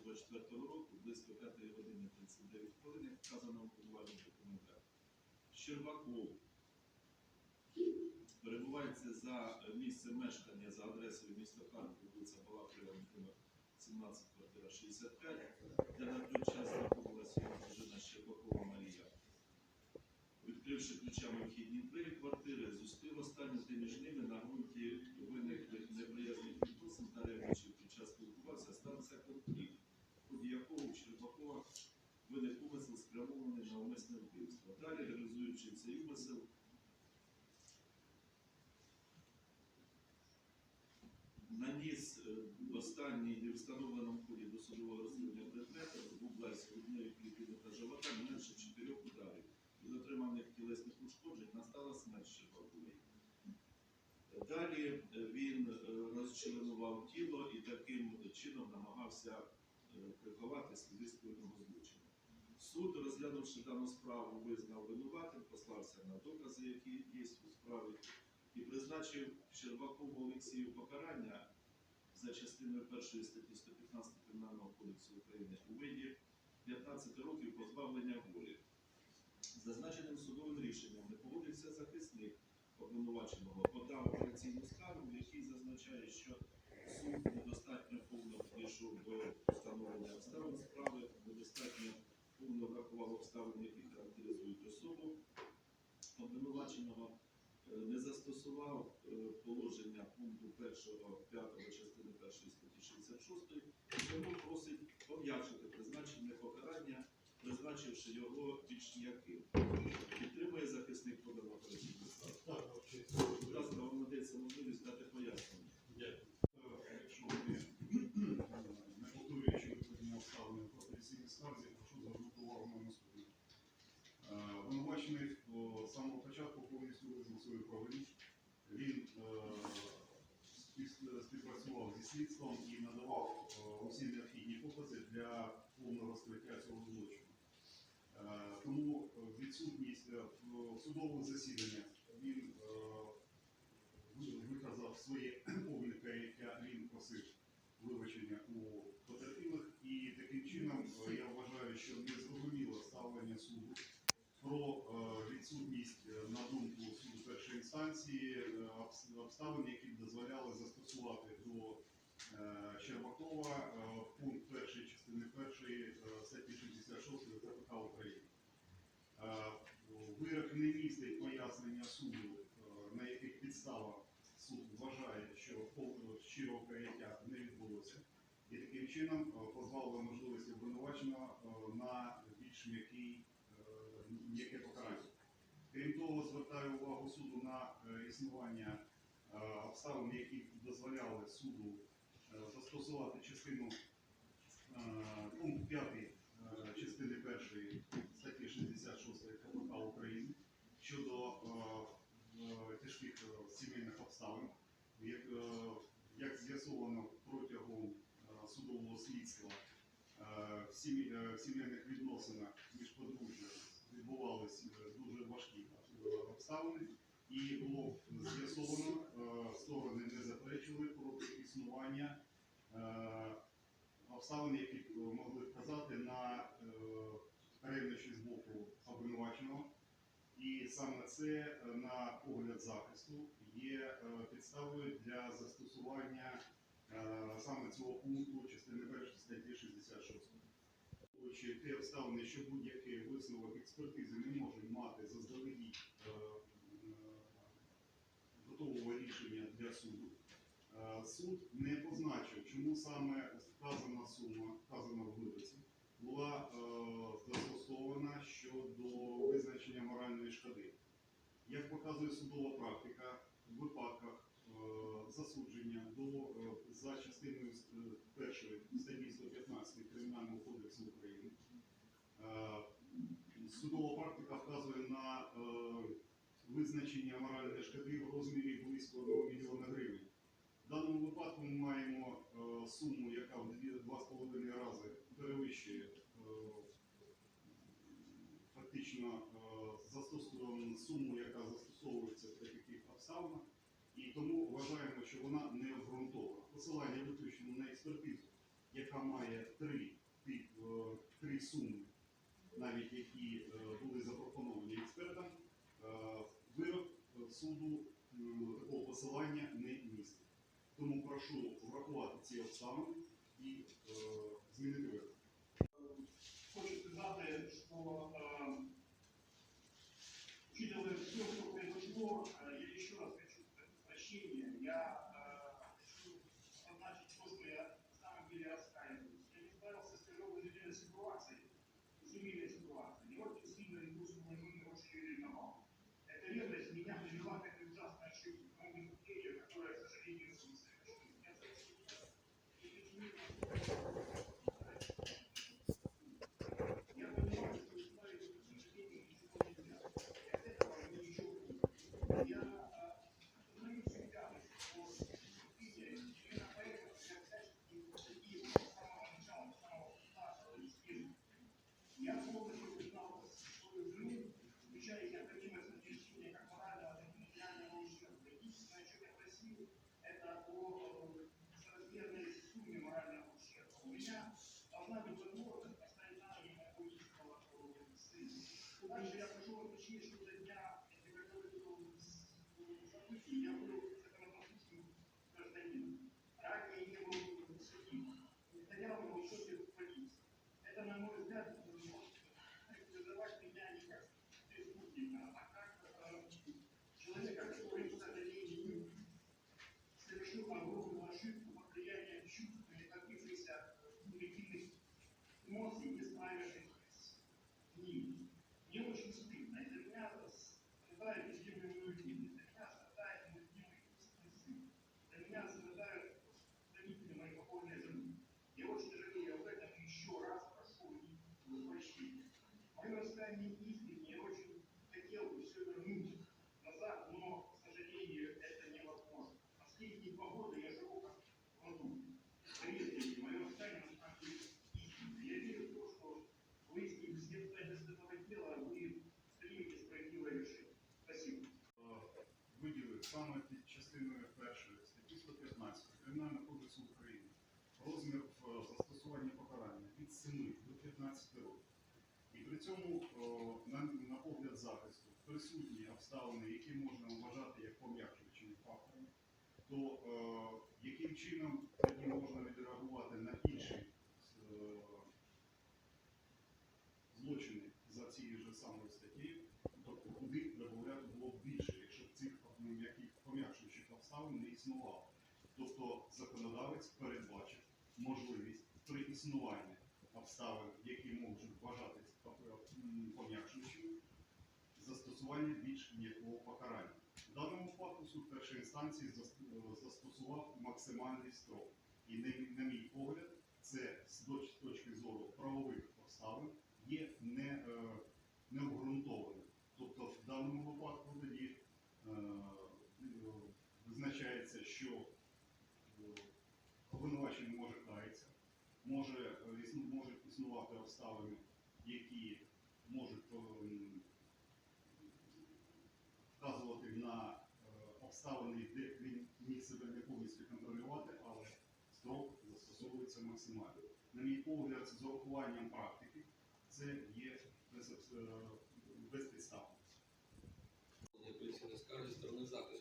2024 року близько 5 години 39 хвилин, як вказано в обвинувальних документах. Щербаков перебувається за місцем мешкання за адресою міста Харків, вулиця номер 17, квартира 65, де на той час знаходилася його дружина Щербакова Марія. Відкривши ключами вхідні двері квартири, зустрів останню, де між ними на ґрунті виниклих неприязних відносин та ревнощів під час спілкувався, стався конфлікт, ході якого у Щербакова виник умисел спрямований на умисне вбивство. Далі, реалізуючи цей умисел, наніс е, останній не встановленому ході досудового розслідування предмета в область грудної клітини та живота менше чотирьох ударів. Від отриманих тілесних ушкоджень настала смерть Щербакової. Далі е, він е, розчленував тіло і таким чином намагався е, приховати спільного злочину. Суд, розглянувши дану справу, визнав винуватим, послався на докази, які є у справі, і призначив Щербакову Олексію покарання за частиною першої статті 115 Кримінального кодексу України у виді 15 років позбавлення волі. Зазначеним судовим рішенням не погодився захисник обвинуваченого, подав апеляційну скаргу, в якій зазначає, що суд недостатньо повно підійшов до встановлення обставин справи, недостатньо повно врахував обставини, які характеризують особу обвинуваченого, е, не застосував е, положення пункту 1, 5 частини 1 статті 66, тому просить пом'якшити призначення покарання, призначивши його більш ніяким. Підтримує захисник подав. Так, вообще, Будь ласка, вам надається можливість дати пояснення. дякую. Е, Якщо ви не готуючи відповідні обставини в апеляційній скарзі, прошу звернути увагу на наступне. Е, Обвинувачений слідством і надавав е, усі необхідні покази для повного розкриття цього злочину. Е, Тому е, відсутність в судових засіданнях він виказав своє повне каяття, він просив вибачення у потерпілих, і таким чином я вважаю, що незрозуміло ставлення суду про відсутність, на думку суду першої інстанції, обставин, які б дозволяли застосувати до Щербакова е, пункт першої частини першої е, статті 66 КПК України. Е, Вирок не містить пояснення суду, е, на яких підставах суд вважає, що щирого каяття не відбулося, і таким чином е, позбавили можливості обвинуваченого е, на більш е, м'яке покарання. Крім того, звертаю увагу суду на е, існування е, обставин, які дозволяли суду е, застосувати частину е, пункт 5 е, частини першої статті 66 КПК України щодо е, е, тяжких е, сімейних обставин, як, е, з'ясовано протягом е, судового слідства, е, в е, сімейних відносинах між подружжя відбувалися дуже важкі е, обставини, і було з'ясовано, е, сторони не заперечували проти існування е, обставин, які могли вказати на е, ревнощі з боку обвинуваченого. І саме це, е, на погляд захисту, є е, підставою для застосування е, саме цього пункту частини першої статті 66. Чи те обставини, що будь-який висновок експертизи не може мати заздалегідь е, е, готового рішення для суду. Е, Суд не позначив, чому саме вказана сума, вказана в вироці, була е, застосована щодо визначення моральної шкоди. Як показує судова практика, в випадках е, засудження до за частиною першої статті 115 Кримінального кодексу України, судова практика вказує на визначення моральної шкоди в розмірі близько 1 мільйона гривень. В даному випадку ми маємо е, суму, яка в дві- два з половиною рази перевищує е, фактично е, застосовуємо суму, яка застосовується при таких обставинах, і тому вважаємо, що вона не обґрунтована. Посилання виключено на експертизу, яка має три, три суми, навіть які були запропоновані експертам Е, Вирок е, суду м, такого посилання не містить. Тому прошу врахувати ці обставини і е, змінити вирок. Хочу сказати, що э, учитывая все, что произошло, э, я еще раз хочу просить прощения. Я э, хочу обозначить то, что я на самом деле раскаиваюсь. Я не справился с тяжелой жизненной ситуацией, семейной increíble. Дальше я прошу вас прощения, что за саме під частиною першої статті 115 Кримінального кодексу України розмір в застосуванні покарання від 7 до 15 років. І при цьому, е, на, на погляд захисту, присутні обставини, які можна вважати як пом'якшуючими факторами, то е, яким чином тоді можна відреагувати на інші е, злочини за цією ж самою статтею, тобто куди прибавляти було б більше, якщо б цих ну, яких пом'якшуючих не існувало. Тобто законодавець передбачив можливість при існуванні обставин, які можуть вважатись м, пом'якшуючими, застосування більш м'якого покарання. В даному випадку суд першої інстанції е, застосував максимальний строк. І, на, мій погляд, це з точки зору правових обставин є не, е, необґрунтованим. Тобто в даному випадку тоді е, е, визначається, що е, обвинувачений може каятися, може, е, можуть існувати обставини, які можуть ем, вказувати на е, обставини, де він міг себе не повністю контролювати, але строк застосовується максимально. На мій погляд, з урахуванням практики, це є без, е, безпідставно. апеляційної скарги сторони захисту.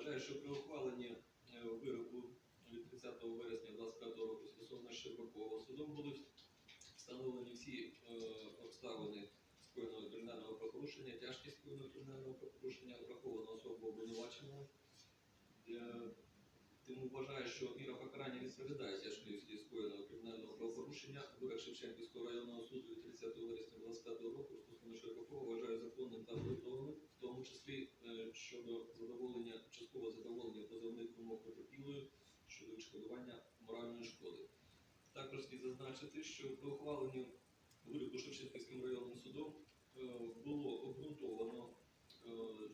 Вважаю, що при ухваленні е, вироку від 30 вересня 2025 року стосовно Щербакова судом будуть встановлені всі е, обставини скоєного кримінального правопорушення, тяжкість скоєного кримінального правопорушення, враховано особу обвинуваченого. Е, Тому вважаю, що міра покарання відповідає щодо відшкодування моральної шкоди. Також слід зазначити, що при ухваленні вироку Шевченківським районним судом е, було обґрунтовано е,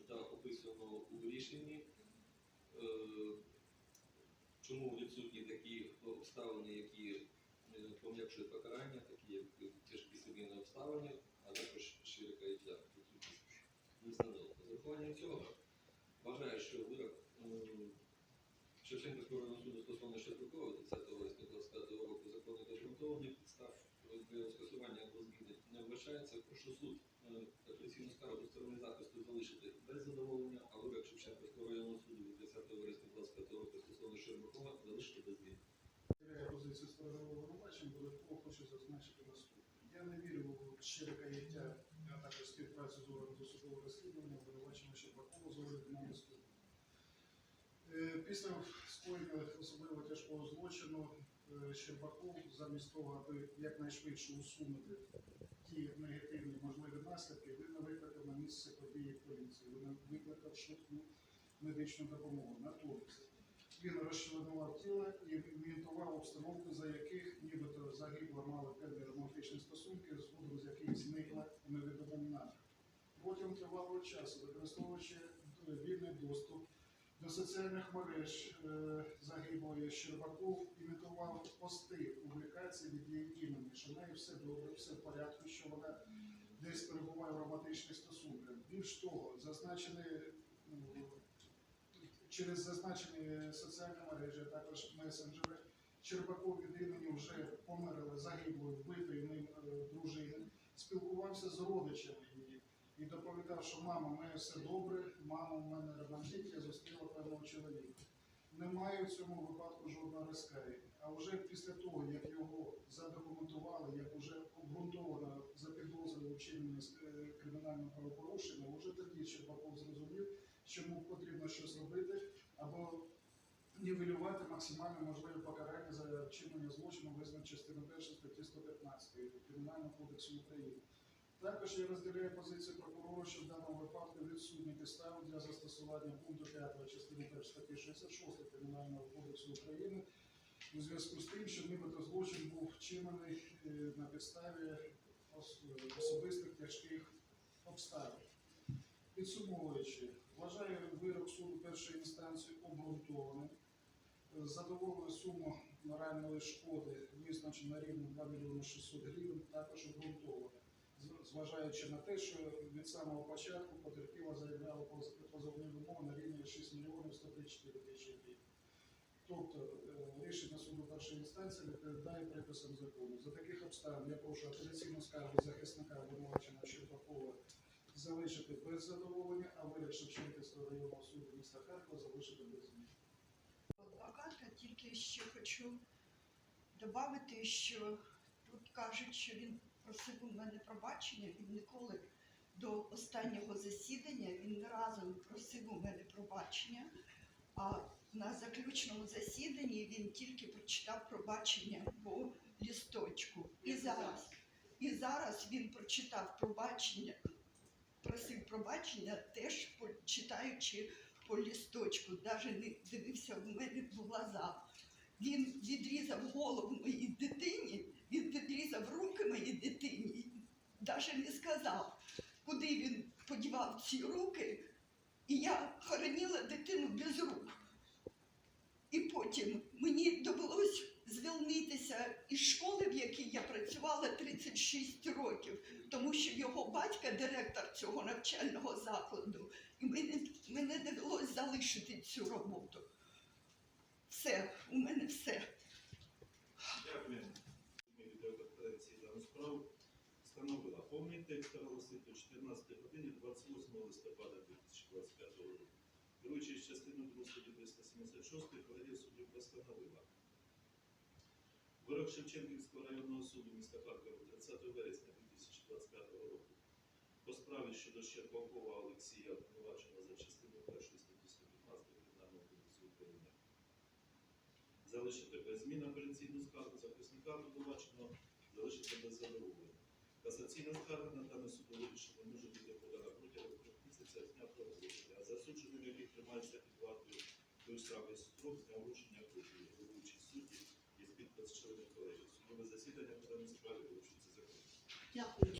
та описано у рішенні, е, чому відсутні такі обставини, які пом'якшують покарання, такі як тяжкі сімейні обставини, а також широка і відсутність не встановлено. З урахуванням цього вважаю, що вирок. Шевченківського районного суду стосовно Щербакова 30 вересня 25 року законно обґрунтований підстав для скасування або зміни не вбачається. Прошу суд апеляційну скаргу сторони захисту залишити без задоволення, а вирок Шевченківського районного суду від 30 вересня 25 року стосовно Щербакова залишити без змін. Позицію сторони обвинувачень, додатково хочу зазначити наступне. Я не вірю у щире каяття, а також співпрацю з органом досудового розслідування, обвинувачення Щербакова з органом Дмитрівського. Е, Після скоєння особливо тяжкого злочину е, Щербаков, замість того, аби якнайшвидше усунути ті негативні можливі наслідки, він викликав на місце події поліції, він викликав швидку медичну допомогу. Натомість він розчленував тіло і імітував обстановку, за яких нібито загибла мали певні романтичні стосунки, згодом з яких зникла у невідомому напрямку. Протягом тривалого часу, використовуючи е, вільний доступ до соціальних мереж е, загиблої Щербаков, імітував пости публікації від її імені, що в неї все добре, все в порядку, що вона десь перебуває в романтичних стосунках. Більш того, зазначений ну, через зазначені соціальні мережі, також месенджери. Щербаков від імені вже померли загиблої, вбитої ним е, дружини, спілкувався з родичами і доповідав, що мама, в мене все добре, мама, в мене романтик, я зустріла певного чоловіка. Немає в цьому випадку жодного розкаяння. А вже після того, як його задокументували, як вже обґрунтовано за підозрою вчинення е, кримінального правопорушення, вже тоді Щербаков зрозумів, що йому потрібно щось робити або нівелювати максимально можливе покарання за вчинення злочину, визнано частини 1 статті 115 Кримінального кодексу України. Також я розділяю позицію прокурора, що в даному випадку відсутні підстави для застосування пункту 5 частини 1 статті 66 Кримінального кодексу України у зв'язку з тим, що нібито злочин був вчинений е, на підставі особистих тяжких обставин. Підсумовуючи, вважаю вирок суду першої інстанції обґрунтованим. Е, Задоволеною суму моральної шкоди визначена на рівні 2 мільйони 600 гривень, також обґрунтована. Зважаючи на те, що від самого початку потерпіла заявляла поз- позовні вимоги на рівні 6 мільйонів 134 тисячі гривень. Тобто е, рішення суду першої інстанції відповідає приписам закону. За таких обставин я прошу апеляційну скаргу захисника обвинуваченого Щербакова залишити без задоволення, а вирок Шевченківського районного суду міста Харкова залишити без змін. адвоката, тільки ще хочу додати, що тут кажуть, що він просив у мене пробачення, він ніколи до останнього засідання він не разу не просив у мене пробачення, а на заключному засіданні він тільки прочитав пробачення по лісточку. І зараз, і зараз він прочитав пробачення, просив пробачення, теж читаючи по лісточку, навіть не дивився в мене в глаза. Він відрізав голову моїй дитині, він відрізав руки моїй дитині, навіть не сказав, куди він подівав ці руки, і я хоронила дитину без рук. І потім мені довелось звільнитися із школи, в якій я працювала 36 років, тому що його батька, директор цього навчального закладу, і мені, мене довелось залишити цю роботу. Все, у мене все. Дякую. Встановила. Текст оголосити 14 годині 28 листопада 2025 року. Керуючись частиною 2 статті 376 колегія суддів постановила. Вирок Шевченківського районного суду міста Харкова 30 вересня 2025 року по справі щодо Щербакова Олексія, обвинуваченого за частиною 1 статті 115 Кримінального кодексу України залишити без змін апеляційну скаргу захисника обвинуваченого, залишити без задоволення. Касаційна скарга на дане судове рішення може бути подана протягом трьох місяців з дня проголошення, а засудженим, який тримається під вартою той самий строк з дня вручення копії головуючій судді із підпис членів колегії. Судове засідання по даній справі вручиться закритим. Дякую.